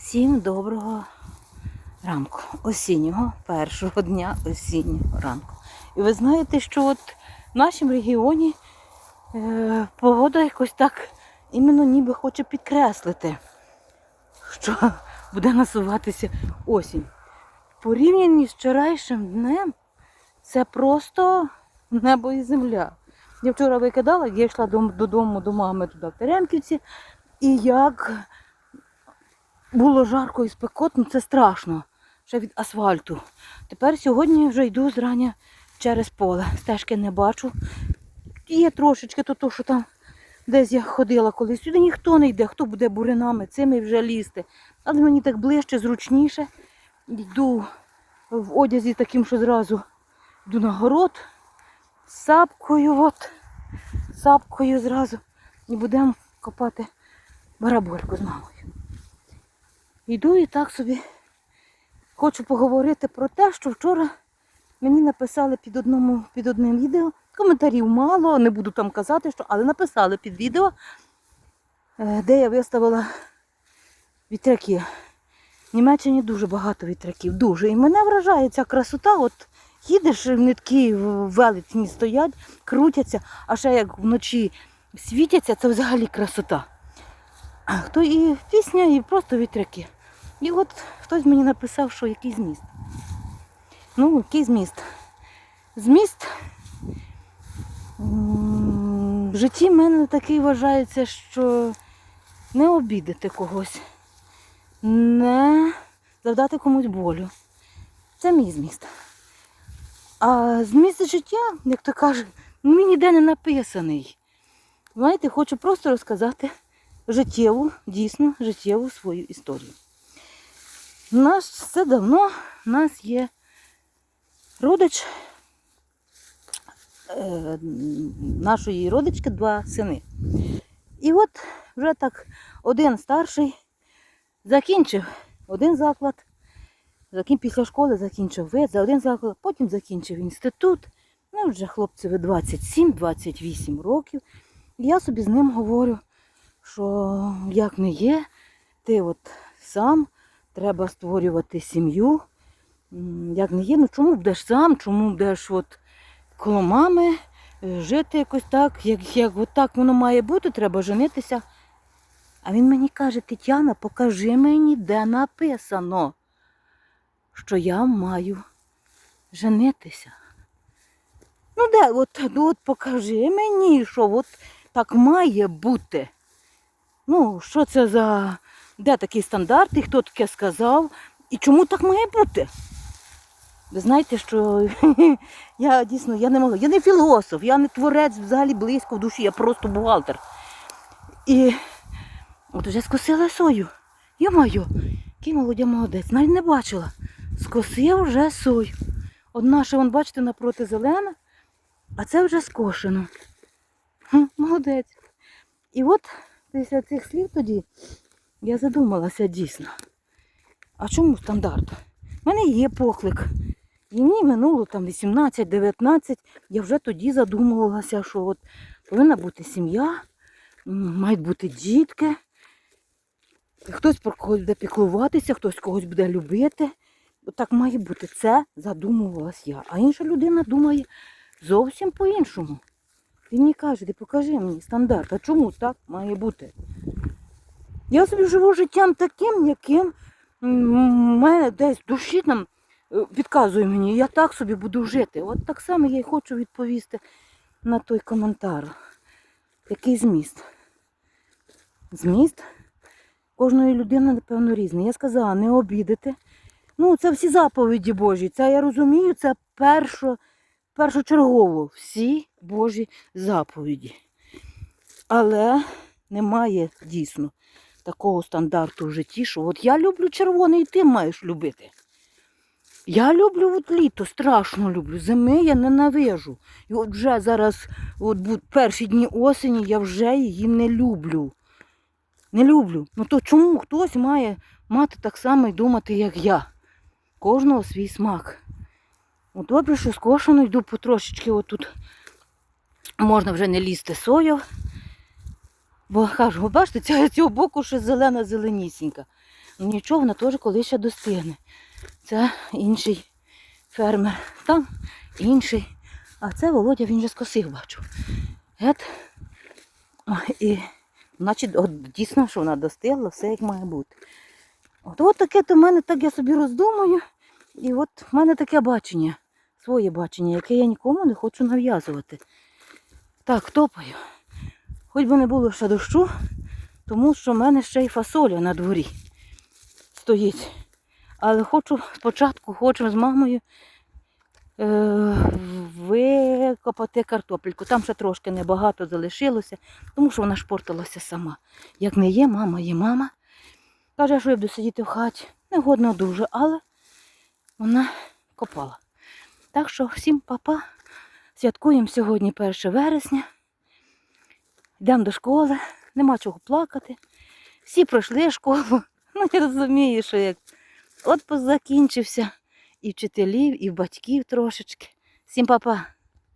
Всім доброго ранку, осіннього, першого дня осіннього ранку. І ви знаєте, що от в нашому регіоні е, погода якось так іменно ніби хоче підкреслити, що буде насуватися осінь. Порівняно з вчорашнім днем це просто небо і земля. Я вчора викидала, я йшла додому до мами туди в Теремківці, і як було жарко і спекотно, це страшно. Ще від асфальту. Тепер сьогодні вже йду зрання через поле. Стежки не бачу. Є трошечки то, то що там десь я ходила колись. Сюди ніхто не йде, хто буде буринами, цими вже лізти. Але мені так ближче, зручніше. Йду в одязі таким, що зразу йду на город сапкою, от, сапкою зразу. І будемо копати барабольку з мамою. Йду і так собі хочу поговорити про те, що вчора мені написали під, одному, під одним відео. Коментарів мало, не буду там казати, що, але написали під відео, е, де я виставила вітряки. В Німеччині дуже багато вітряків, дуже. І мене вражає ця красота. От їдеш, вони такі велетні стоять, крутяться, а ще як вночі світяться, це взагалі красота. А хто і пісня, і просто вітряки. І от хтось мені написав, що який зміст. Ну, який зміст? Зміст в житті в мене такий вважається, що не обідати когось, не завдати комусь болю. Це мій зміст. А зміст життя, як то кажуть, ну, він ніде не написаний. Знаєте, хочу просто розказати життєву, дійсно життєву свою історію. У нас все давно, у нас є родич е, нашої родички два сини. І от вже так один старший закінчив один заклад, після школи закінчив вид за один заклад, потім закінчив інститут. Ну, вже хлопцеві 27-28 років. Я собі з ним говорю, що як не є, ти от сам, треба створювати сім'ю. Як не є, ну чому будеш сам, чому будеш от коло мами е, жити якось так, як, як от воно має бути, треба женитися. А він мені каже, Тетяна, покажи мені, де написано, що я маю женитися. Ну де, от, ну, от покажи мені, що от так має бути. Ну, що це за де такий стандарт, і хто таке сказав, і чому так має бути? Ви знаєте, що я дійсно я не могла. Я не філософ, я не творець взагалі близько в душі, я просто бухгалтер. І от вже скосила сою. Йо-моє, який молодя молодець, навіть не бачила. Скосив вже сою. Одна ще, вон, бачите, напроти зелена, а це вже скошено. Молодець. І от після цих слів тоді я задумалася дійсно. А чому стандарт? У мене є поклик. І мені минуло там 18-19. Я вже тоді задумувалася, що от повинна бути сім'я, мають бути дітки. Хтось про когось буде піклуватися, хтось когось буде любити. Так має бути. Це задумувалась я. А інша людина думає зовсім по-іншому. Він мені каже, ти покажи мені стандарт. А чому так має бути? Я собі живу життям таким, яким мене десь душі там е, підказує мені, я так собі буду жити. От так само я й хочу відповісти на той коментар. Який зміст? Зміст кожної людини, напевно, різний. Я сказала, не обідати. Ну, це всі заповіді Божі. Це я розумію, це першо, першочергово всі Божі заповіді. Але немає дійсно такого стандарту в житті, що от я люблю червоний, і ти маєш любити. Я люблю от літо, страшно люблю. Зими я ненавижу. І от вже зараз, от перші дні осені, я вже її не люблю. Не люблю. Ну то чому хтось має мати так само і думати, як я? Кожного свій смак. От добре, що скошено йду потрошечки отут. Можна вже не лізти сою. Бо кажу, бачите, ця- цього боку ще зелена зеленісінька. Нічого, вона теж колись ще достигне. Це інший фермер. Там інший. А це Володя, він вже скосив, бачу. Гет. І, значить, от, дійсно, що вона достигла, все як має бути. От, от таке то в мене так я собі роздумую. І от в мене таке бачення, своє бачення, яке я нікому не хочу нав'язувати. Так, топаю. Хоч би не було ще дощу, тому що в мене ще й фасоля на дворі стоїть. Але хочу спочатку, хочемо з мамою е, викопати картопельку. Там ще трошки небагато залишилося, тому що вона шпортилася сама. Як не є, мама є мама. Каже, що я буду сидіти в хаті. Негодно дуже, але вона копала. Так що всім папа. Святкуємо сьогодні 1 вересня. Йдемо до школи, нема чого плакати. Всі пройшли школу. Ну, я розумію, що як отпуск закінчився. І вчителів, і батьків трошечки. Всім папа.